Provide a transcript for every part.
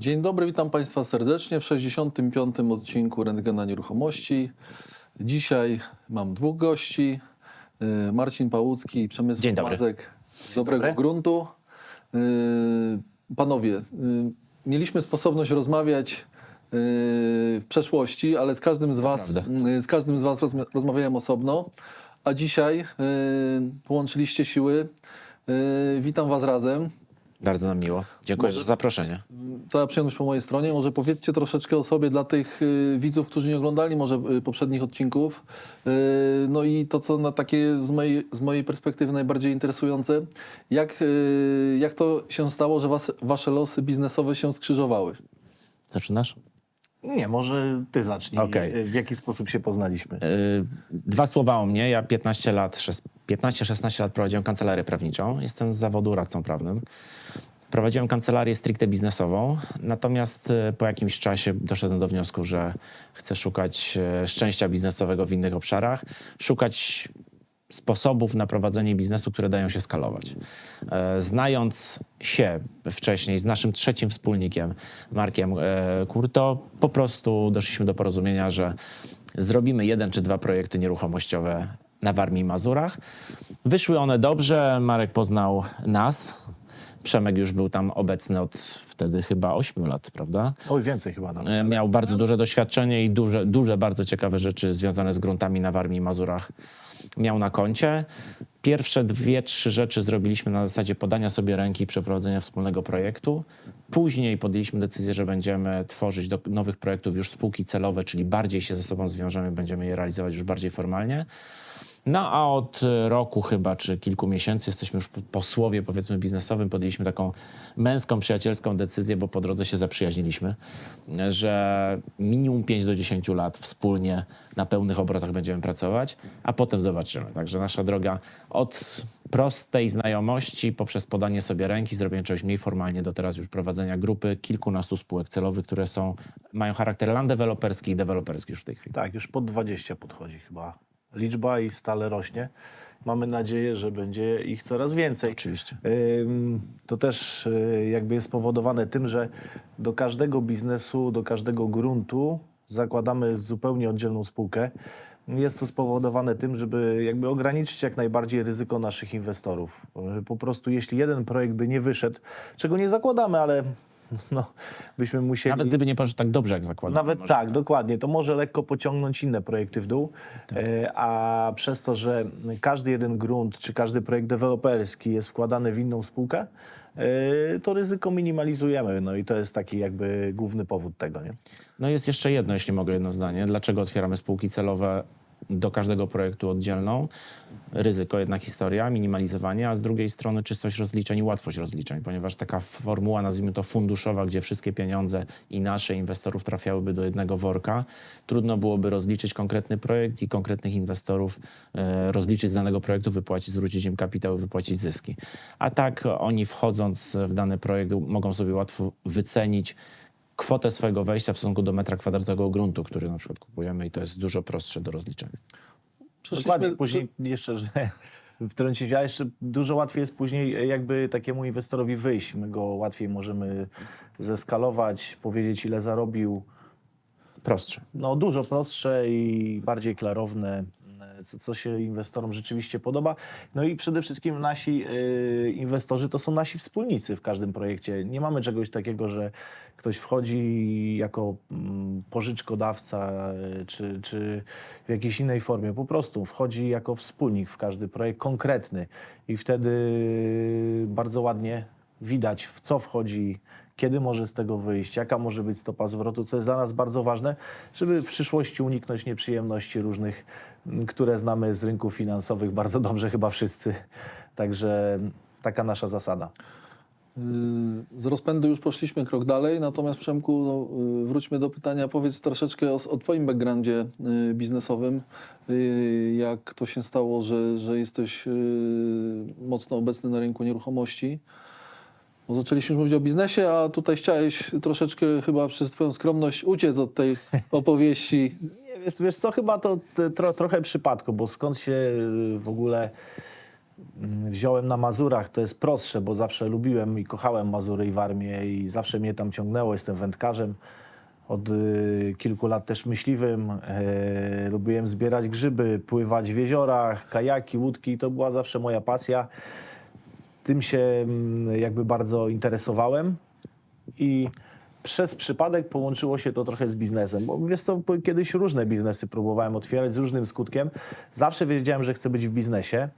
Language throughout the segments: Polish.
Dzień dobry, witam Państwa serdecznie w 65. odcinku Rentgena Nieruchomości. Dzisiaj mam dwóch gości, y, Marcin Pałucki i Przemysł Dzień dobry. Mazek z Dobrego dobry. Gruntu. Y, Panowie, y, mieliśmy sposobność rozmawiać w przeszłości, ale z każdym z Was, z każdym z was rozma- rozmawiałem osobno, a dzisiaj połączyliście siły. Witam Was razem. Bardzo nam miło. Dziękuję Może- za zaproszenie. Cała przyjemność po mojej stronie. Może powiedzcie troszeczkę o sobie dla tych y, widzów, którzy nie oglądali może y, poprzednich odcinków. Y, no i to, co na takie z mojej, z mojej perspektywy najbardziej interesujące. Jak, y, jak to się stało, że was, wasze losy biznesowe się skrzyżowały? Zaczynasz? Nie, może ty zacznij. Okej. W jaki sposób się poznaliśmy? Yy, dwa słowa o mnie. Ja 15 lat, 15-16 lat prowadziłem kancelarię prawniczą. Jestem z zawodu radcą prawnym. Prowadziłem kancelarię stricte biznesową, natomiast y, po jakimś czasie doszedłem do wniosku, że chcę szukać y, szczęścia biznesowego w innych obszarach, szukać sposobów na prowadzenie biznesu, które dają się skalować. E, Znając się wcześniej z naszym trzecim wspólnikiem, Markiem e, Kurto, po prostu doszliśmy do porozumienia, że zrobimy jeden czy dwa projekty nieruchomościowe na Warmii i Mazurach. Wyszły one dobrze, Marek poznał nas. Przemek już był tam obecny od wtedy chyba 8 lat, prawda? Oj, więcej chyba nawet. E, Miał bardzo duże doświadczenie i duże, duże bardzo ciekawe rzeczy związane z gruntami na Warmii i Mazurach miał na koncie. Pierwsze dwie, trzy rzeczy zrobiliśmy na zasadzie podania sobie ręki i przeprowadzenia wspólnego projektu. Później podjęliśmy decyzję, że będziemy tworzyć do nowych projektów już spółki celowe, czyli bardziej się ze sobą zwiążemy, będziemy je realizować już bardziej formalnie. No a od roku chyba, czy kilku miesięcy jesteśmy już po- po słowie, powiedzmy, biznesowym. Podjęliśmy taką męską, przyjacielską decyzję, bo po drodze się zaprzyjaźniliśmy, że minimum 5 do 10 lat wspólnie na pełnych obrotach będziemy pracować, a potem zobaczymy. Także nasza droga od prostej znajomości poprzez podanie sobie ręki, zrobienie czegoś mniej formalnie do teraz już prowadzenia grupy kilkunastu spółek celowych, które są, mają charakter land deweloperski i deweloperski już w tej chwili. Tak, już pod 20 podchodzi chyba liczba i stale rośnie. Mamy nadzieję, że będzie ich coraz więcej. Oczywiście. To też y, jakby jest spowodowane tym, że do każdego biznesu, do każdego gruntu zakładamy zupełnie oddzielną spółkę. Jest to spowodowane tym, żeby jakby ograniczyć jak najbardziej ryzyko naszych inwestorów. Y, Po prostu jeśli jeden projekt by nie wyszedł, czego nie zakładamy, ale no, byśmy musieli... Nawet gdyby nie poszedł tak dobrze, jak zakładam. Nawet może tak, dokładnie. To może lekko pociągnąć inne projekty w dół, e, a przez to, że każdy jeden grunt czy każdy projekt deweloperski jest wkładany w inną spółkę, e, to ryzyko minimalizujemy. No i to jest taki jakby główny powód tego, nie? No jest jeszcze jedno, jeśli mogę jedno zdanie. Dlaczego otwieramy spółki celowe do każdego projektu oddzielną? Ryzyko, jedna historia, minimalizowanie, a z drugiej strony czystość rozliczeń i łatwość rozliczeń, ponieważ taka formuła, nazwijmy to funduszowa, gdzie wszystkie pieniądze i nasze inwestorów trafiałyby do jednego worka, trudno byłoby rozliczyć konkretny projekt i konkretnych inwestorów e, rozliczyć z danego projektu, wypłacić, zwrócić im kapitał, wypłacić zyski. A tak oni wchodząc w dany projekt mogą sobie łatwo wycenić kwotę swojego wejścia w stosunku do metra kwadratowego gruntu, który na przykład kupujemy i to jest dużo prostsze do rozliczenia. Dokładnie. Później jeszcze, że wtrącić, ja jeszcze dużo łatwiej jest później e, jakby takiemu inwestorowi wyjść. My go łatwiej możemy zeskalować, powiedzieć ile zarobił, Prostsze. no, dużo prostsze i bardziej klarowne, co, co się inwestorom rzeczywiście podoba. No i przede wszystkim nasi e, inwestorzy to są nasi wspólnicy w każdym projekcie. Nie mamy czegoś takiego, że ktoś wchodzi jako mm, pożyczkodawca e, czy, czy w jakiejś innej formie. Po prostu wchodzi jako wspólnik w każdy projekt konkretny i wtedy bardzo ładnie widać, w co wchodzi, kiedy może z tego wyjść, jaka może być stopa zwrotu, co jest dla nas bardzo ważne, żeby w przyszłości uniknąć nieprzyjemności różnych, które znamy z rynków finansowych bardzo dobrze chyba wszyscy. Także taka nasza zasada. Z rozpędu już poszliśmy krok dalej, natomiast Przemku, no, y, wróćmy do pytania. Powiedz troszeczkę o, o Twoim backgroundzie y, biznesowym. Y, Jak to się stało, że, że jesteś mocno obecny na rynku nieruchomości? Bo zaczęliśmy już mówić o biznesie, a tutaj chciałeś troszeczkę chyba przez Twoją skromność uciec od tej opowieści. Nie, wiesz, wiesz co, chyba to tro, trochę przypadku, bo skąd się y, w ogóle mm, wziąłem na Mazurach, to jest prostsze, bo zawsze lubiłem i kochałem Mazury i Warmię i zawsze mnie tam ciągnęło. Jestem wędkarzem, od y, kilku lat też myśliwym. E, lubiłem zbierać grzyby, pływać w jeziorach, kajaki, łódki. To była zawsze moja pasja. Tym się mm, jakby bardzo interesowałem i przez przypadek połączyło się to trochę z biznesem, bo wiesz co, kiedyś różne biznesy próbowałem otwierać z różnym skutkiem. Zawsze wiedziałem, że chcę być w biznesie,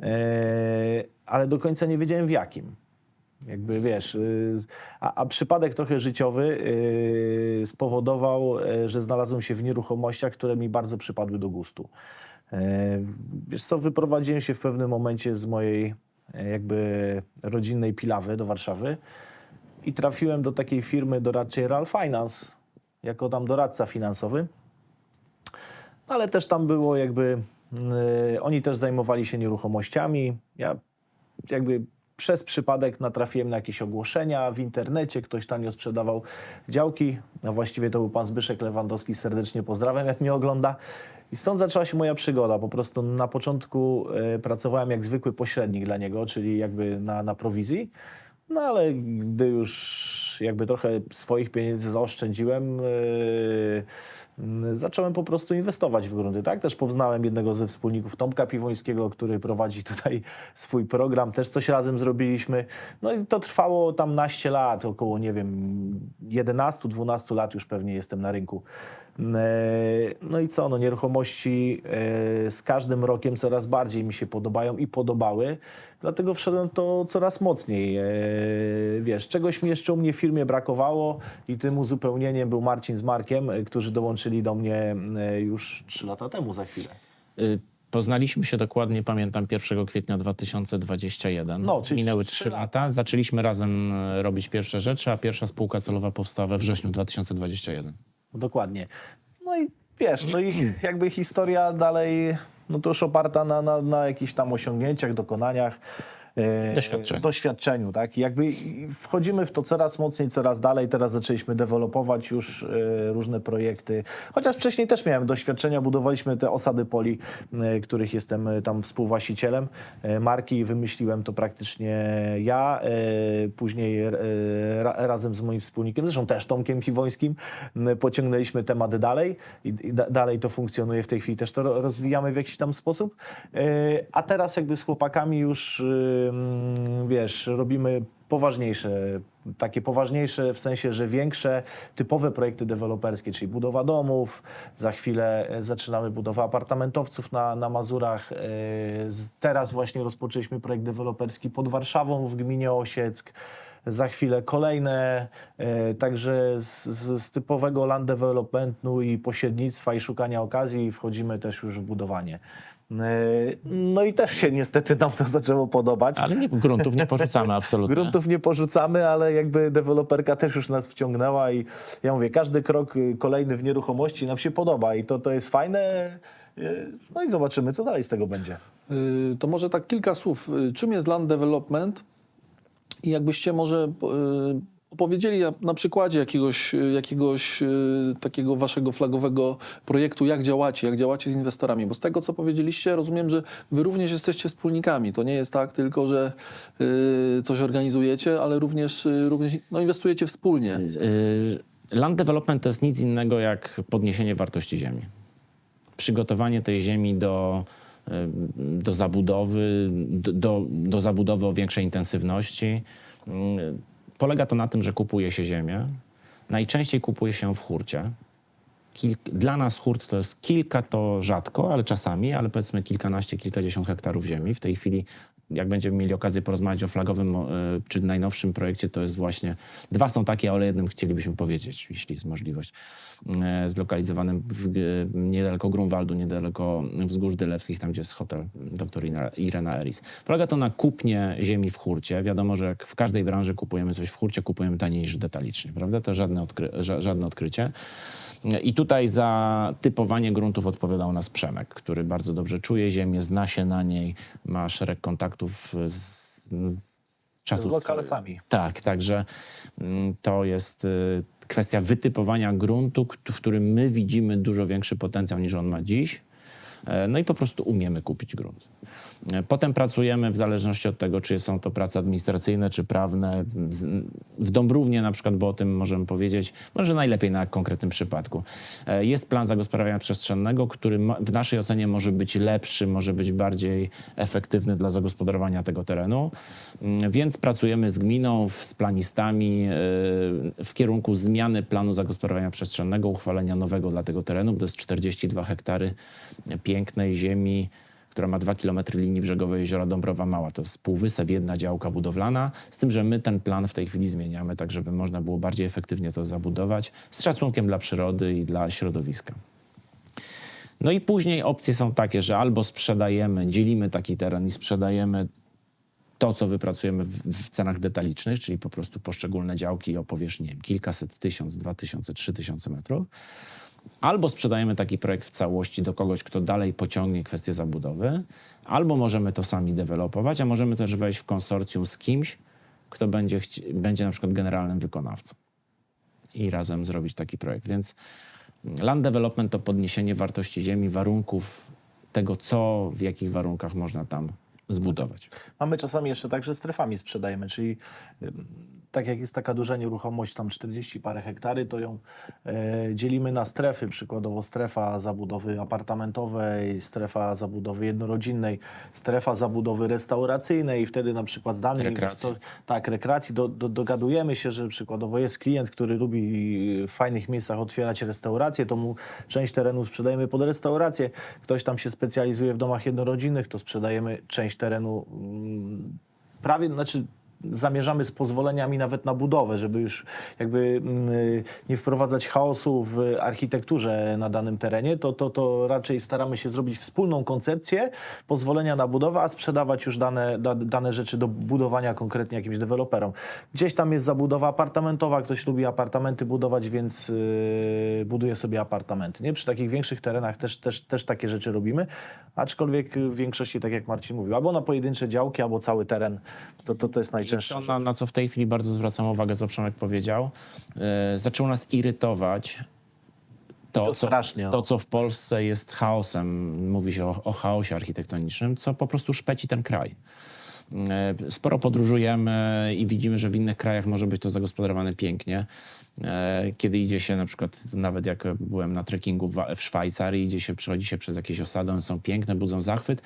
e, ale do końca nie wiedziałem w jakim. Jakby wiesz, y, a, a przypadek trochę życiowy y, spowodował, y, że znalazłem się w nieruchomościach, które mi bardzo przypadły do gustu. Y, Wiesz co, wyprowadziłem się w pewnym momencie z mojej jakby rodzinnej Pilawy do Warszawy i trafiłem do takiej firmy doradczej Real Finance, jako tam doradca finansowy. Ale też tam było jakby, y, oni też zajmowali się nieruchomościami. Ja jakby przez przypadek natrafiłem na jakieś ogłoszenia w internecie, ktoś tanio sprzedawał działki, a właściwie to był pan Zbyszek Lewandowski, serdecznie pozdrawiam, jak mnie ogląda. I stąd zaczęła się moja przygoda. Po prostu na początku e, pracowałem jak zwykły pośrednik dla niego, czyli jakby na, na prowizji. No ale gdy już jakby trochę swoich pieniędzy zaoszczędziłem, yy, zacząłem po prostu inwestować w grunty. Tak? Też poznałem jednego ze wspólników Tomka Piwońskiego, który prowadzi tutaj swój program. Też coś razem zrobiliśmy. No i to trwało tam naście lat, około nie wiem, 11-12 lat już pewnie jestem na rynku. Yy, No i co, no nieruchomości yy, z każdym rokiem coraz bardziej mi się podobają i podobały, dlatego wszedłem to coraz mocniej. Yy, Wiesz, czegoś mi jeszcze u mnie w firmie brakowało i tym uzupełnieniem był Marcin z Markiem, którzy dołączyli do mnie już 3 lata temu za chwilę. Poznaliśmy się dokładnie, pamiętam, 1 kwietnia 2021. No, czyli Minęły trzy 3 lata. Zaczęliśmy razem e, robić pierwsze rzeczy, a pierwsza spółka celowa powstała we wrześniu 2021. Dokładnie. No i wiesz, no i jakby historia dalej, no to już oparta na, na, na jakichś tam osiągnięciach, dokonaniach. Doświadczeniu. Doświadczeniu, tak. Jakby wchodzimy w to coraz mocniej, coraz dalej. Teraz zaczęliśmy dewelopować już e, różne projekty. Chociaż wcześniej też miałem doświadczenia, budowaliśmy te osady poli, e, których jestem e, tam współwłaścicielem. Marki wymyśliłem to praktycznie ja, później ra, razem z moim wspólnikiem, zresztą też Tomkiem Piwońskim, m, pociągnęliśmy temat dalej i, i da, dalej to funkcjonuje w tej chwili, też to ro- rozwijamy w jakiś tam sposób. A teraz jakby z chłopakami już, wiesz, robimy poważniejsze, takie poważniejsze w sensie, że większe, typowe projekty deweloperskie, czyli budowa domów, za chwilę e, zaczynamy budowę apartamentowców na, na Mazurach. E, Teraz właśnie rozpoczęliśmy projekt deweloperski pod Warszawą w gminie Osieck. Za chwilę kolejne, e, także z, z typowego land developmentu i pośrednictwa i szukania okazji wchodzimy też już w budowanie. No i też się niestety nam to zaczęło podobać. Ale nie, gruntów nie porzucamy absolutnie. Gruntów nie porzucamy, ale jakby deweloperka też już nas wciągnęła i ja mówię, każdy krok y, kolejny w nieruchomości nam się podoba i to, to jest fajne. Y, No i zobaczymy, co dalej z tego będzie. Y, To może tak kilka słów. Czym jest land development? I jakbyście może opowiedzieli na, przykładzie jakiegoś, y, jakiegoś y, takiego waszego flagowego projektu, jak działacie, jak działacie z inwestorami. Bo z tego, co powiedzieliście, rozumiem, że wy również jesteście wspólnikami. To nie jest tak tylko, że y, coś organizujecie, ale również, również no, inwestujecie wspólnie. Land development to jest nic innego jak podniesienie wartości ziemi. Przygotowanie tej ziemi do, do zabudowy, do, do, do zabudowy o większej intensywności. Polega to na tym, że kupuje się ziemię. Najczęściej kupuje się w hurcie. Kilk, dla nas hurt to jest kilka, to rzadko, ale czasami, ale powiedzmy kilkanaście, kilkadziesiąt hektarów ziemi. W tej chwili, jak będziemy mieli okazję porozmawiać o flagowym e, czy najnowszym projekcie, to jest właśnie, dwa są takie, ale jednym chcielibyśmy powiedzieć, jeśli jest możliwość, e, zlokalizowanym w, niedaleko Grunwaldu, niedaleko Wzgórz Dylewskich, tam gdzie jest hotel dr Irena Eris. Polega to na kupnie ziemi w hurcie. Wiadomo, że jak w każdej branży kupujemy coś w hurcie, kupujemy taniej niż detalicznie, prawda? To żadne, odkry ża żadne odkrycie. I tutaj za typowanie gruntów odpowiadał nas Przemek, który bardzo dobrze czuje ziemię, zna się na niej, ma szereg kontaktów z, z czasów... Z lokalsami. Tak, także mm, to jest y, kwestia wytypowania gruntu, w którym my widzimy dużo większy potencjał niż on ma dziś. E, No i po prostu umiemy kupić grunt. E, Potem pracujemy w zależności od tego, czy są to prace administracyjne, czy prawne. W Dąbrównie na przykład, bo o tym możemy powiedzieć, może najlepiej na konkretnym przypadku. E, Jest plan zagospodarowania przestrzennego, który w naszej ocenie może być lepszy, może być bardziej efektywny dla zagospodarowania tego terenu. Mm, Więc pracujemy z gminą, z planistami e, w kierunku zmiany planu zagospodarowania przestrzennego, uchwalenia nowego dla tego terenu, bo to jest 42 hektary pięknej ziemi, która ma 2 km linii brzegowej jeziora Dąbrowa Mała. To jest półwysep, jedna działka budowlana, z tym, że my ten plan w tej chwili zmieniamy, tak żeby można było bardziej efektywnie to zabudować, z szacunkiem dla przyrody i dla środowiska. No i później opcje są takie, że albo sprzedajemy, dzielimy taki teren i sprzedajemy to, co wypracujemy w, cenach detalicznych, czyli po prostu poszczególne działki o powierzchni kilkaset, tysiąc, dwa tysiące, trzy tysiące metrów. Albo sprzedajemy taki projekt w całości do kogoś, kto dalej pociągnie kwestię zabudowy, albo możemy to sami dewelopować, a możemy też wejść w konsorcjum z kimś, kto będzie, będzie na przykład generalnym wykonawcą i razem zrobić taki projekt. Więc land development to podniesienie wartości ziemi, warunków tego, co, w jakich warunkach można tam zbudować. Mamy czasami jeszcze tak, że strefami sprzedajemy, czyli tak jak jest taka duża nieruchomość, tam 40 parę hektary, to ją e, dzielimy na strefy, przykładowo strefa zabudowy apartamentowej, strefa zabudowy jednorodzinnej, strefa zabudowy restauracyjnej i wtedy na przykład z danym Rekreacji. tak, rekreacji, do, do, dogadujemy się, że przykładowo jest klient, który lubi w fajnych miejscach otwierać restaurację, to mu część terenu sprzedajemy pod restaurację. Ktoś tam się specjalizuje w domach jednorodzinnych, to sprzedajemy część terenu mm, prawie, znaczy zamierzamy z pozwoleniami nawet na budowę, żeby już jakby mm, nie wprowadzać chaosu w architekturze na danym terenie, to, to, to raczej staramy się zrobić wspólną koncepcję, pozwolenia na budowę, a sprzedawać już dane, da, dane rzeczy do budowania konkretnie jakimś deweloperom. Gdzieś tam jest zabudowa apartamentowa, ktoś lubi apartamenty budować, więc yy, buduje sobie apartamenty. Nie? Przy takich większych terenach też, też, też takie rzeczy robimy, aczkolwiek w większości, tak jak Marcin mówił, albo na pojedyncze działki, albo cały teren, to, to, to jest najczęstsze. To, na, na co w tej chwili bardzo zwracam uwagę, co Przemek powiedział, e, zaczęło nas irytować to, co, to, co w Polsce jest chaosem, mówi się o, o chaosie architektonicznym, co po prostu szpeci ten kraj. E, Sporo podróżujemy i widzimy, że w innych krajach może być to zagospodarowane pięknie. E, Kiedy idzie się na przykład, nawet jak byłem na trekkingu w w Szwajcarii, idzie się, przechodzi się przez jakieś osady, one są piękne, budzą zachwyt.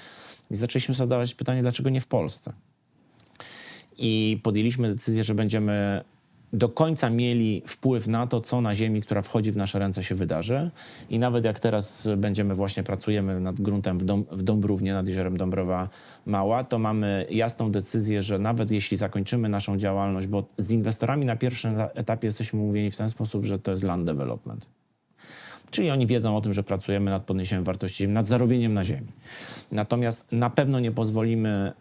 I zaczęliśmy zadawać pytanie, dlaczego nie w Polsce? I podjęliśmy decyzję, że będziemy do końca mieli wpływ na to, co na ziemi, która wchodzi w nasze ręce, się wydarzy. I nawet jak teraz będziemy właśnie pracujemy nad gruntem w, Dąb- w Dąbrównie, nad jeziorem Dąbrowa Mała, to mamy jasną decyzję, że nawet jeśli zakończymy naszą działalność, bo z inwestorami na pierwszym eta- etapie jesteśmy umówieni w ten sposób, że to jest land development. Czyli oni wiedzą o tym, że pracujemy nad podniesieniem wartości ziemi, nad zarobieniem na ziemi. Natomiast na pewno nie pozwolimy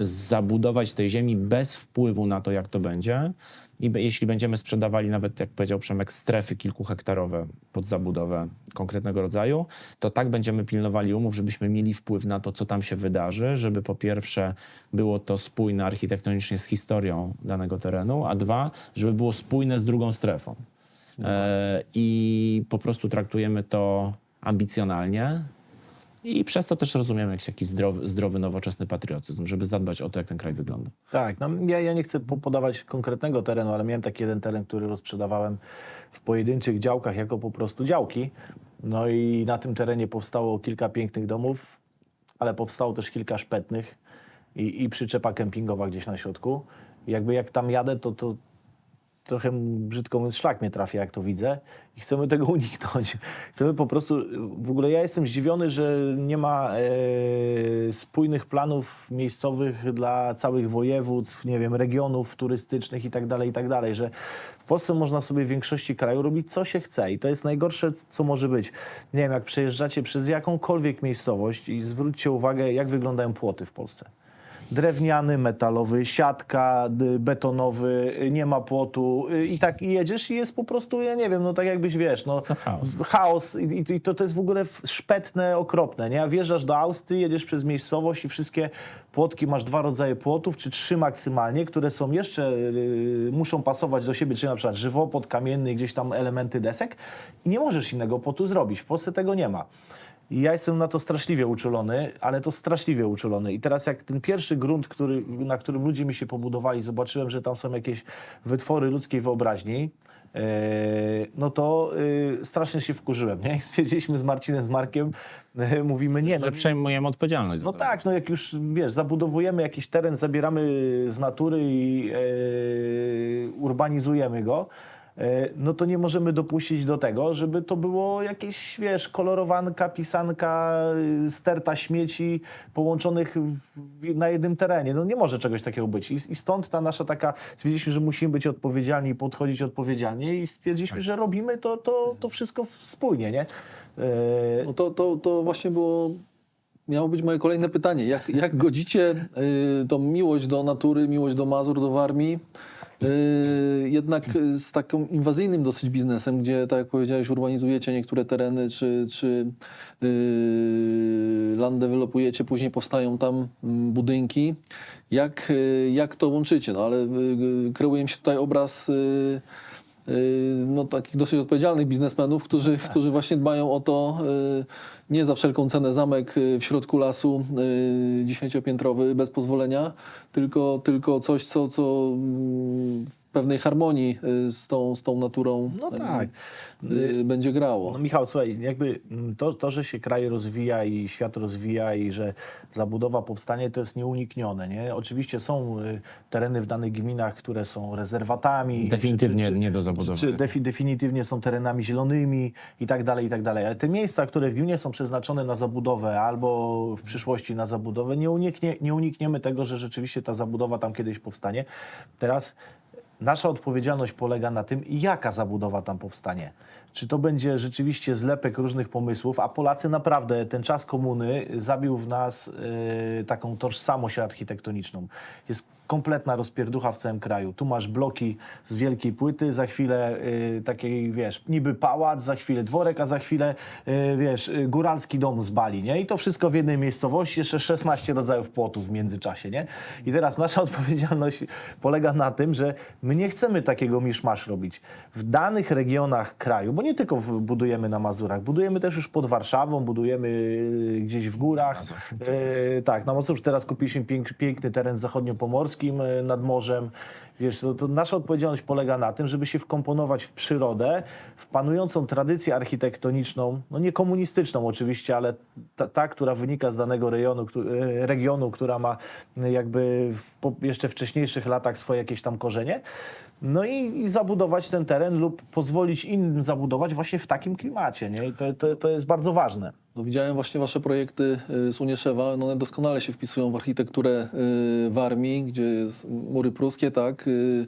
zabudować tej ziemi bez wpływu na to, jak to będzie. I jeśli będziemy sprzedawali nawet, jak powiedział Przemek, strefy kilkuhektarowe pod zabudowę konkretnego rodzaju, to tak będziemy pilnowali umów, żebyśmy mieli wpływ na to, co tam się wydarzy, żeby po pierwsze było to spójne architektonicznie z historią danego terenu, a dwa, żeby było spójne z drugą strefą. E, I po prostu traktujemy to ambicjonalnie, i przez to też rozumiemy jakiś taki zdrowy, zdrowy, nowoczesny patriotyzm, żeby zadbać o to, jak ten kraj wygląda. Tak, no ja, ja nie chcę po- podawać konkretnego terenu, ale miałem taki jeden teren, który rozprzedawałem w pojedynczych działkach jako po prostu działki. No i na tym terenie powstało kilka pięknych domów, ale powstało też kilka szpetnych i, i przyczepa kempingowa gdzieś na środku. Jakby jak tam jadę, to, to trochę brzydko mówiąc, szlak mnie trafia, jak to widzę i chcemy tego uniknąć. Chcemy po prostu, w ogóle ja jestem zdziwiony, że nie ma e, spójnych planów miejscowych dla całych województw, nie wiem, regionów turystycznych i tak dalej, i tak dalej, że w Polsce można sobie w większości kraju robić co się chce i to jest najgorsze, co może być. Nie wiem, jak przejeżdżacie przez jakąkolwiek miejscowość i zwróćcie uwagę, jak wyglądają płoty w Polsce drewniany, metalowy, siatka, betonowy, y, nie ma płotu y, i tak i jedziesz i jest po prostu, ja nie wiem, no tak jakbyś, wiesz, no chaos. chaos i, i- to, to jest w ogóle szpetne, okropne, nie? Wjeżdżasz do Austrii, jedziesz przez miejscowość i wszystkie płotki, masz dwa rodzaje płotów, czy trzy maksymalnie, które są jeszcze, y, muszą pasować do siebie, czyli na przykład żywopłot, kamienny, gdzieś tam elementy desek i nie możesz innego płotu zrobić. W Polsce tego nie ma. I ja jestem na to straszliwie uczulony, ale to straszliwie uczulony. I teraz jak ten pierwszy grunt, który, na którym ludzie mi się pobudowali, zobaczyłem, że tam są jakieś wytwory ludzkiej wyobraźni, e, no to e, strasznie się wkurzyłem, nie? I stwierdziliśmy z Marcinem, z Markiem, e, mówimy, nie, no, Że przejmujemy odpowiedzialność. no tak, no jak już, wiesz, zabudowujemy jakiś teren, zabieramy z natury i urbanizujemy go, no to nie możemy dopuścić do tego, żeby to było jakieś, wiesz, kolorowanka, pisanka, y, sterta śmieci połączonych w, na jednym terenie. No nie może czegoś takiego być. I, I stąd ta nasza taka, stwierdziliśmy, że musimy być odpowiedzialni i podchodzić odpowiedzialnie i stwierdziliśmy, że robimy to, to, to wszystko wspólnie, nie? E, No to, to, to właśnie było, miało być moje kolejne pytanie. Jak, jak godzicie y, tą miłość do natury, miłość do Mazur, do Warmii, y, jednak z takim inwazyjnym dosyć biznesem, gdzie, tak jak powiedziałeś, urbanizujecie niektóre tereny, czy, czy y, land developujecie, później powstają tam mm, budynki. Jak, y, jak to łączycie? No ale kreuje mi się tutaj obraz... No, takich dosyć odpowiedzialnych biznesmenów, którzy, którzy właśnie dbają o to, nie za wszelką cenę zamek y, w środku lasu y, dziesięciopiętrowy bez pozwolenia, tylko, tylko coś, co, co mm, w pewnej harmonii y, z tą, z tą naturą No tak. będzie grało. No Michał, słuchaj, jakby mm, to, to, że się kraj rozwija i świat rozwija i że zabudowa powstanie, to jest nieuniknione, nie? Oczywiście są tereny w danych gminach, które są rezerwatami. Definitywnie czy, czy, nie do zabudowania. Czy defi, definitywnie są terenami zielonymi i tak dalej, i tak dalej. Ale te miejsca, które w gminie są przeznaczone na zabudowę albo w przyszłości na zabudowę, nie, uniknie, nie unikniemy tego, że rzeczywiście ta zabudowa tam kiedyś powstanie. Teraz Nasza odpowiedzialność polega na tym, jaka zabudowa tam powstanie. Czy to będzie rzeczywiście zlepek różnych pomysłów, a Polacy naprawdę, ten czas komuny zabił w nas y, taką tożsamość architektoniczną. Jest kompletna rozpierducha w całym kraju. Tu masz bloki z wielkiej płyty, za chwilę y, takiej, wiesz, niby pałac, za chwilę dworek, a za chwilę, y, wiesz, y, góralski dom z Bali, nie? I to wszystko w jednej miejscowości, jeszcze 16 rodzajów płotów w międzyczasie, nie? I teraz nasza odpowiedzialność polega na tym, że my nie chcemy takiego miszmasz robić. W danych regionach kraju, bo nie tylko w, budujemy na Mazurach, budujemy też już pod Warszawą, budujemy y, gdzieś w górach. E, tak, na Mazurach teraz kupiliśmy pięk, piękny teren zachodniopomorskim e, nad morzem. Wiesz, to, to nasza odpowiedzialność polega na tym, żeby się wkomponować w przyrodę, w panującą tradycję architektoniczną, no nie komunistyczną oczywiście, ale ta, ta która wynika z danego rejonu, e, regionu, która ma e, jakby w, jeszcze wcześniejszych latach swoje jakieś tam korzenie. No i, i zabudować ten teren lub pozwolić innym zabudować właśnie w takim klimacie. Nie? I to, to, to jest bardzo ważne. No, widziałem właśnie wasze projekty y, z Unieszewa. No, one doskonale się wpisują w architekturę y, Warmii, gdzie jest mury pruskie, tak, y,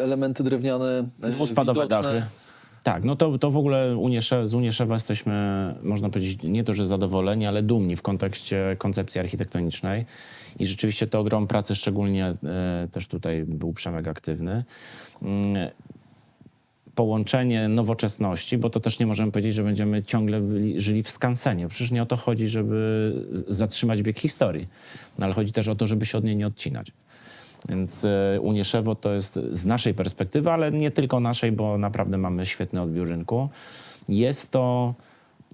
elementy drewniane. Dwuspadowe widoczne. dachy. Tak, no to, to w ogóle Uniesze, z Unieszewa jesteśmy, można powiedzieć, nie to, że zadowoleni, ale dumni w kontekście koncepcji architektonicznej. I rzeczywiście to ogrom pracy, szczególnie e, też tutaj był Przemek aktywny. Mm, połączenie nowoczesności, bo to też nie możemy powiedzieć, że będziemy ciągle byli, żyli w skansenie. Przecież nie o to chodzi, żeby zatrzymać bieg historii, no, ale chodzi też o to, żeby się od niej nie odcinać. Więc e, Unieszewo to jest z naszej perspektywy, ale nie tylko naszej, bo naprawdę mamy świetny odbiór rynku. Jest to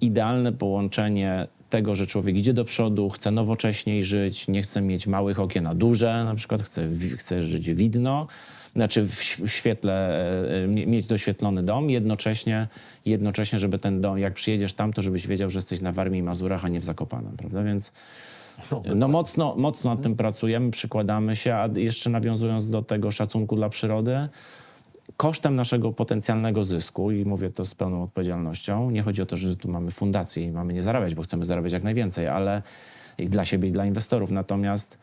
idealne połączenie tego, że człowiek idzie do przodu, chce nowocześniej żyć, nie chce mieć małych okien na duże, na przykład chce, chce żyć widno, znaczy w, świetle, e, e, mie- mieć doświetlony dom, jednocześnie, jednocześnie, żeby ten dom, jak przyjedziesz tam, to żebyś wiedział, że jesteś na Warmii i Mazurach, a nie w Zakopanem, prawda? Więc no mocno, mocno nad tym pracujemy, przykładamy się, a jeszcze nawiązując do tego szacunku dla przyrody, kosztem naszego potencjalnego zysku, i mówię to z pełną odpowiedzialnością, nie chodzi o to, że tu mamy fundację i mamy nie zarabiać, bo chcemy zarabiać jak najwięcej, ale i dla siebie, i dla inwestorów. Natomiast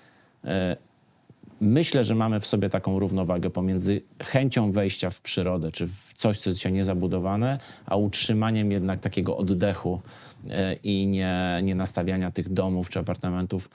e, myślę, że mamy w sobie taką równowagę pomiędzy chęcią wejścia w przyrodę, czy w coś, co jest dzisiaj niezabudowane, a utrzymaniem jednak takiego oddechu e, i nie, nie nastawiania tych domów czy apartamentów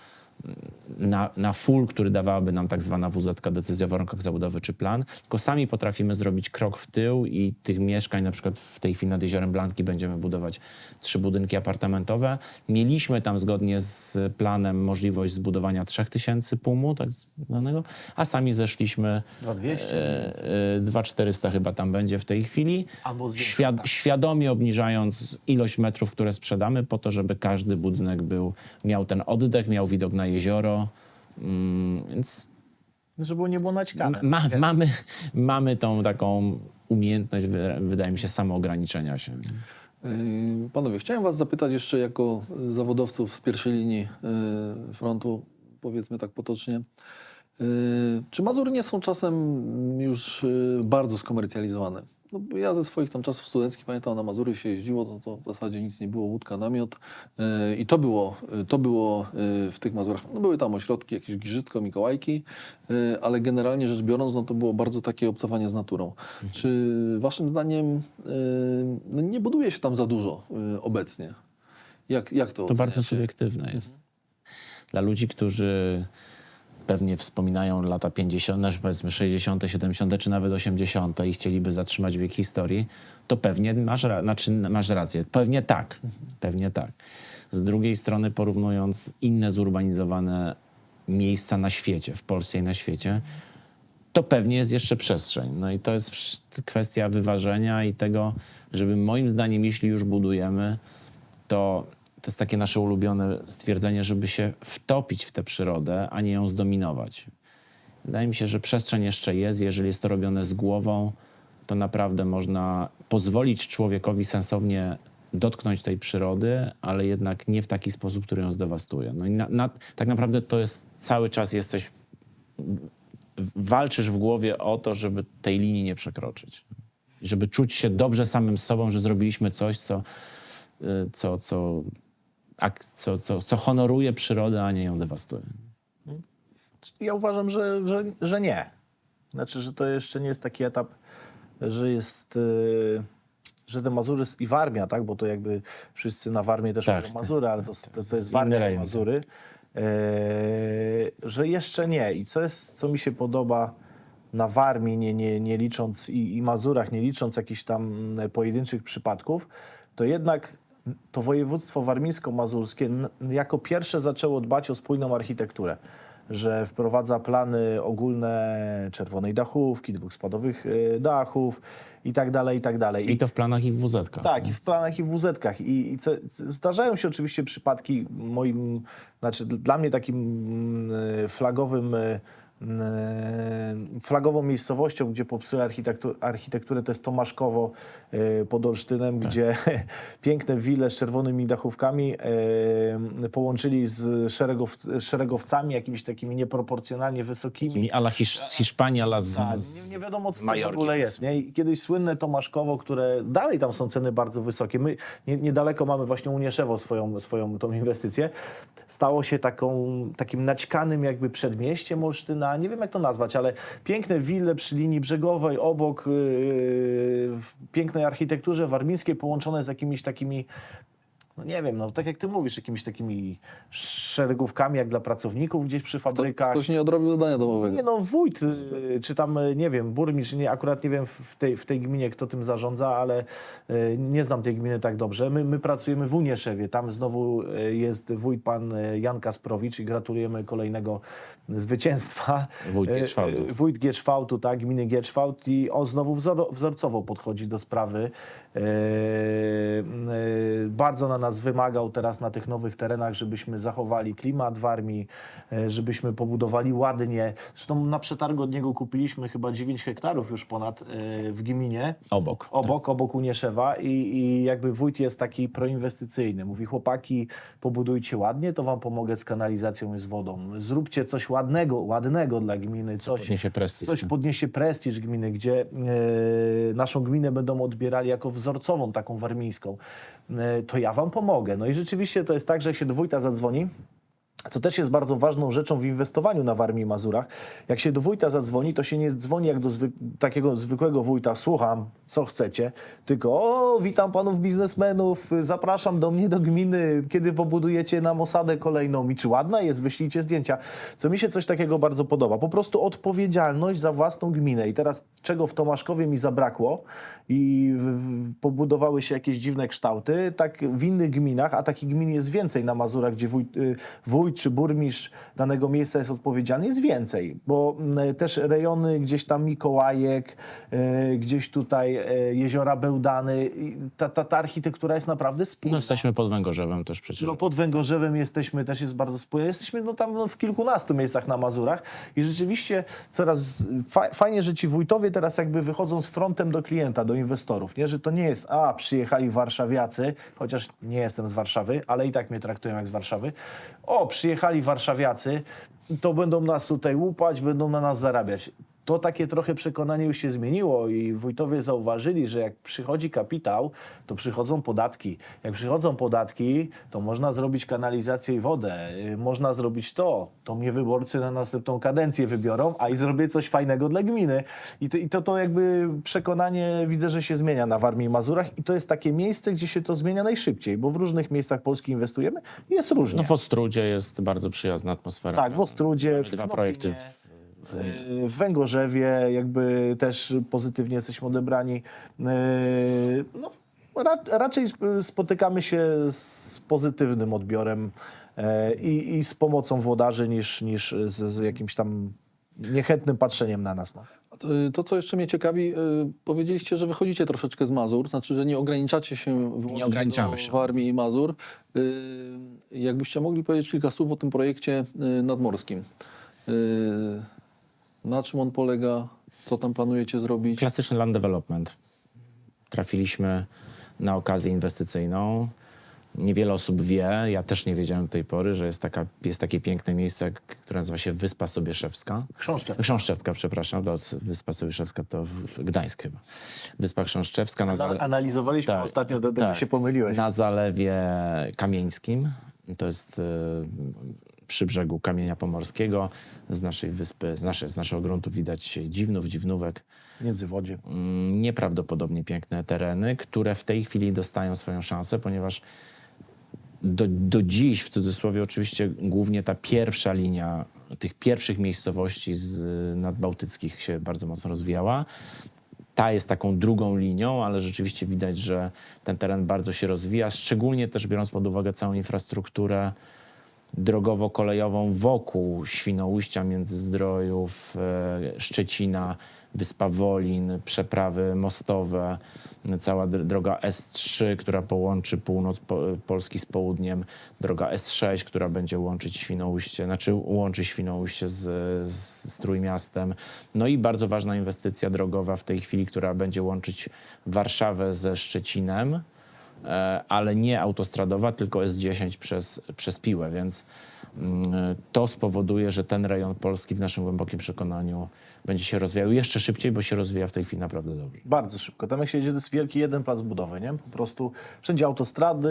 na, na full, który dawałaby nam tak zwana WZ, decyzja o warunkach zabudowy czy plan, tylko sami potrafimy zrobić krok w tył i tych mieszkań, na przykład w tej chwili nad Jeziorem Blanki będziemy budować trzy budynki apartamentowe. Mieliśmy tam zgodnie z planem możliwość zbudowania 3000 PUM-u, tak zwanego, a sami zeszliśmy 2200 e, e, 2400 chyba tam będzie w tej chwili. Świad, tak. Świadomie obniżając ilość metrów, które sprzedamy, po to, żeby każdy budynek był, miał ten oddech, miał widok na jezioro. Mm, więc Żeby nie było naćkane. ma, mamy, mamy tą taką umiejętność, wy- wydaje mi się, samoograniczenia się. Yy, Panowie, chciałem Was zapytać jeszcze jako zawodowców z pierwszej linii y, frontu, powiedzmy tak potocznie. y, Czy Mazury nie są czasem już bardzo skomercjalizowane? No, bo ja ze swoich tam czasów studenckich pamiętam, na Mazury się jeździło, to, to w zasadzie nic nie było, łódka, namiot. y, I to było, y, to było y, w tych Mazurach. No, były tam ośrodki, jakieś Giżycko, Mikołajki, ale generalnie rzecz biorąc, no, to było bardzo takie obcowanie z naturą. Czy Waszym zdaniem no, nie buduje się tam za dużo obecnie? Jak, jak to To bardzo subiektywne jest. Dla ludzi, którzy pewnie wspominają lata 50., znaczy powiedzmy 60., 70., czy nawet 80. i chcieliby zatrzymać bieg historii, to pewnie masz, ra- znaczy, masz rację. Pewnie tak. Pewnie tak. Z drugiej strony, porównując inne zurbanizowane miejsca na świecie, w Polsce i na świecie, to pewnie jest jeszcze przestrzeń. No i to jest kwestia wyważenia i tego, żeby moim zdaniem, jeśli już budujemy, to to jest takie nasze ulubione stwierdzenie, żeby się wtopić w tę przyrodę, a nie ją zdominować. Wydaje mi się, że przestrzeń jeszcze jest. Jeżeli jest to robione z głową, to naprawdę można pozwolić człowiekowi sensownie dotknąć tej przyrody, ale jednak nie w taki sposób, który ją zdewastuje. No i na, na, tak naprawdę to jest cały czas jesteś walczysz w głowie o to, żeby tej linii nie przekroczyć. Żeby czuć się dobrze samym sobą, że zrobiliśmy coś, co, y, co, co, co, co, co honoruje przyrodę, a nie ją dewastuje. Ja uważam, że, że, że nie. Znaczy, że to jeszcze nie jest taki etap, że jest, y, że te Mazury i Warmia, tak? Bo to jakby wszyscy na Warmie też Tak, mówią Mazury, ale to, to, to jest Warmia rejon. Mazury. E, że jeszcze nie. I co jest, co mi się podoba na Warmii, nie, nie, nie licząc i, i Mazurach, nie licząc jakichś tam pojedynczych przypadków, to jednak to województwo warmińsko-mazurskie jako pierwsze zaczęło dbać o spójną architekturę, że wprowadza plany ogólne czerwonej dachówki, dwóch spadowych y, dachów i tak dalej, i tak dalej. I to w planach i w wz Tak, i w planach, i w WZ-kach. I, i co, zdarzają się oczywiście przypadki moim, znaczy dla mnie takim mm, flagowym, y, flagową miejscowością, gdzie popsuje architektu, architekturę, to jest Tomaszkowo y, pod Olsztynem, gdzie piękne wille z czerwonymi dachówkami y, połączyli z szeregow, szeregowcami, jakimiś takimi nieproporcjonalnie wysokimi. I ala Hisz, z Hiszpanii, ala z, Tak, z nie, nie wiadomo, co to w ogóle jest. Nie? I kiedyś słynne Tomaszkowo, które dalej tam są ceny bardzo wysokie. My nie, niedaleko mamy właśnie Unieszewo swoją, swoją tą inwestycję. Stało się taką, takim naćkanym jakby przedmieściem Olsztyna. Nie wiem, jak to nazwać, ale piękne wille przy linii brzegowej, obok yy, w pięknej architekturze warmińskiej połączone z jakimiś takimi no nie wiem, no tak jak ty mówisz, jakimiś takimi szeregówkami jak dla pracowników gdzieś przy fabrykach. ktoś nie odrobił zadania domowego. Nie no, wójt, y, czy tam, y, nie wiem, burmistrz, nie, akurat nie wiem w tej, w tej gminie, kto tym zarządza, ale y, nie znam tej gminy tak dobrze. My, my pracujemy w Unieszewie, tam znowu y, jest wójt pan y, Jan Kasprowicz i gratulujemy kolejnego zwycięstwa. Wójt Gietrzwałdu. y, Wójt Gietrzwałdu, tak, gminy Gietrzwałd i on znowu wzoro, wzorcowo podchodzi do sprawy. E, e, bardzo na nas wymagał teraz na tych nowych terenach, żebyśmy zachowali klimat w armii, e, żebyśmy pobudowali ładnie. Zresztą na przetargu od niego kupiliśmy chyba 9 hektarów już ponad w gminie. obok. Obok, obok Unieszewa i, i jakby wójt jest taki proinwestycyjny. Mówi, chłopaki, pobudujcie ładnie, to wam pomogę z kanalizacją i z wodą. Zróbcie coś ładnego, ładnego dla gminy, coś, podniesie prestiż, coś nie? podniesie prestiż gminy, gdzie naszą gminę będą odbierali jako wzorcową, taką warmińską. E, to ja wam pomogę. No i rzeczywiście to jest tak, że jak się do wójta zadzwoni, co też jest bardzo ważną rzeczą w inwestowaniu na Warmii i Mazurach. Jak się do wójta zadzwoni, to się nie dzwoni jak do zwyk takiego zwykłego wójta, słucham, co chcecie, tylko o, witam panów biznesmenów, zapraszam do mnie do gminy, kiedy pobudujecie nam osadę kolejną i czy ładna jest, wyślijcie zdjęcia. Co mi się coś takiego bardzo podoba. Po prostu odpowiedzialność za własną gminę. I teraz czego w Tomaszkowie mi zabrakło i pobudowały się jakieś dziwne kształty, tak w innych gminach, a takich gmin jest więcej na Mazurach, gdzie y, wójt czy burmistrz danego miejsca jest odpowiedzialny, jest więcej, bo mm, też rejony gdzieś tam Mikołajek, y, gdzieś tutaj y, jeziora Bełdany, ta, ta, ta architektura jest naprawdę No, spójna. jesteśmy pod Węgorzewem też przecież. No pod Węgorzewem jesteśmy, też jest bardzo spójne. Jesteśmy no, tam no, w kilkunastu miejscach na Mazurach i rzeczywiście coraz fa fajnie, że ci wójtowie teraz jakby wychodzą z frontem do klienta, do inwestorów, nie? Że to nie jest, a przyjechali warszawiacy, chociaż nie jestem z Warszawy, ale i tak mnie traktują jak z Warszawy. O, przyjechali warszawiacy, to będą nas tutaj łupać, będą na nas zarabiać. To takie trochę przekonanie już się zmieniło i wójtowie zauważyli, że jak przychodzi kapitał, to przychodzą podatki. Jak przychodzą podatki, to można zrobić kanalizację i wodę. Y, Można zrobić to. To mnie wyborcy na następną kadencję wybiorą, a i zrobię coś fajnego dla gminy. I to, i to, to jakby przekonanie widzę, że się zmienia na Warmii i Mazurach i to jest takie miejsce, gdzie się to zmienia najszybciej, bo w różnych miejscach Polski inwestujemy i jest różnie. No w Ostrudzie jest bardzo przyjazna atmosfera. Tak, w Ostrudzie, Dwa projekty. w Węgorzewie jakby też pozytywnie jesteśmy odebrani. Yy, No, ra, raczej spotykamy się z pozytywnym odbiorem e, i, i z pomocą włodarzy niż, niż z, z jakimś tam niechętnym patrzeniem na nas. No. To, co jeszcze mnie ciekawi, y, powiedzieliście, że wychodzicie troszeczkę z Mazur, znaczy, że nie ograniczacie się wyłącznie ograniczamy do się. Warmii i Mazur. Y, Jakbyście mogli powiedzieć kilka słów o tym projekcie y, nadmorskim. Na czym on polega? Co tam planujecie zrobić? Klasyczny land development. Trafiliśmy na okazję inwestycyjną. Niewiele osób wie, ja też nie wiedziałem do tej pory, że jest, taka, jest takie piękne miejsce, które nazywa się Wyspa Sobieszewska. Chrząszczew. Chrząszczewska, przepraszam, to Wyspa Sobieszewska to w, Gdańsk chyba. Wyspa Chrząszczewska. Na zale- Analizowaliśmy Tak, ostatnio, dlatego tak. się pomyliłeś. Na Zalewie Kamieńskim. To jest y, przy brzegu Kamienia Pomorskiego. Z naszej wyspy, z, nasze, z naszego gruntu widać dziwnów, dziwnówek. Międzywodzie. Mm, nieprawdopodobnie piękne tereny, które w tej chwili dostają swoją szansę, ponieważ do, do dziś, w cudzysłowie oczywiście, głównie ta pierwsza linia tych pierwszych miejscowości z nadbałtyckich się bardzo mocno rozwijała. Ta jest taką drugą linią, ale rzeczywiście widać, że ten teren bardzo się rozwija, szczególnie też biorąc pod uwagę całą infrastrukturę drogowo-kolejową wokół Świnoujścia, Międzyzdrojów, e, Szczecina, Wyspa Wolin, przeprawy mostowe, cała dr- droga S3, która połączy północ po, Polski z południem, droga S6, która będzie łączyć Świnoujście, znaczy łączy Świnoujście z, z, z Trójmiastem. No i bardzo ważna inwestycja drogowa w tej chwili, która będzie łączyć Warszawę ze Szczecinem e, ale nie autostradowa, tylko S10 przez, przez Piłę, więc mm, to spowoduje, że ten rejon Polski w naszym głębokim przekonaniu będzie się rozwijał jeszcze szybciej, bo się rozwija w tej chwili naprawdę dobrze. Bardzo szybko. Tam jak się jedzie, to jest wielki jeden plac budowy, nie? Po prostu wszędzie autostrady,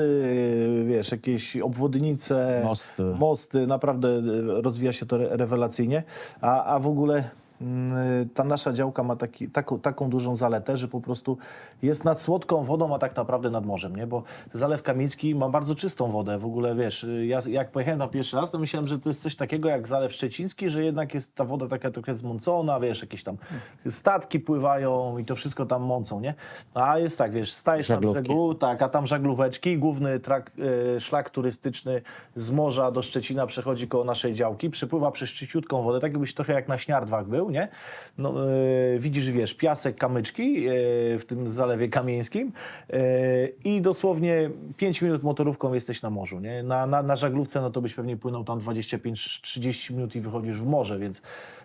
yy, wiesz, jakieś obwodnice, Mosty. mosty. Naprawdę yy, rozwija się to re- rewelacyjnie. A, a w ogóle ta nasza działka ma taki, taką, taką dużą zaletę, że po prostu jest nad słodką wodą, a tak naprawdę nad morzem, nie? Bo Zalew Kamieński ma bardzo czystą wodę. W ogóle, wiesz, yy, ja jak pojechałem tam pierwszy raz, to myślałem, że to jest coś takiego jak Zalew Szczeciński, że jednak jest ta woda taka trochę zmącona, wiesz, jakieś tam statki pływają i to wszystko tam mącą, nie? A jest tak, wiesz, stajesz Żaglówki. na brzegu, tak, a tam żaglóweczki, główny trak, e, szlak turystyczny z morza do Szczecina przechodzi koło naszej działki, przypływa przez czyściutką wodę, tak jakbyś trochę jak na Śniardwach był, nie? No, e, widzisz, wiesz, piasek, kamyczki e, w tym zalewie kamieńskim e, i dosłownie 5 minut motorówką jesteś na morzu, nie? Na, na, na żaglówce, no to byś pewnie płynął tam 25-30 minut i wychodzisz w morze, więc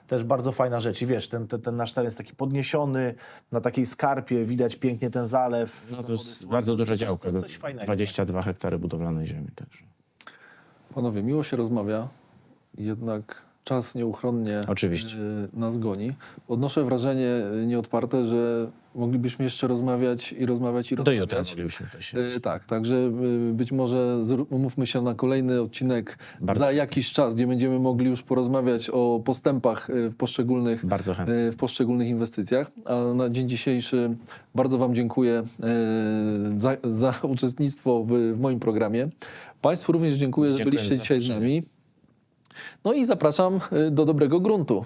też bardzo fajna rzecz. I wiesz, ten, ten, ten nasz teren jest taki podniesiony, na takiej skarpie, widać pięknie ten zalew. No to jest bardzo duża działka, Coś, coś fajnego. 22 hektary budowlanej ziemi. Także. Panowie, miło się rozmawia, jednak czas nieuchronnie Oczywiście. y, nas goni. Odnoszę wrażenie y, nieodparte, że moglibyśmy jeszcze rozmawiać i rozmawiać i Do rozmawiać. jutra moglibyśmy też. Y, Tak, także być może umówmy się na kolejny odcinek Bardzo za jakiś czas, gdzie będziemy mogli już porozmawiać o postępach w poszczególnych, w poszczególnych inwestycjach. A na dzień dzisiejszy bardzo Wam dziękuję za, za uczestnictwo w, w moim programie. Państwu również dziękuję, że Dziękuję byliście za dzisiaj z nami. No i zapraszam y, do dobrego gruntu.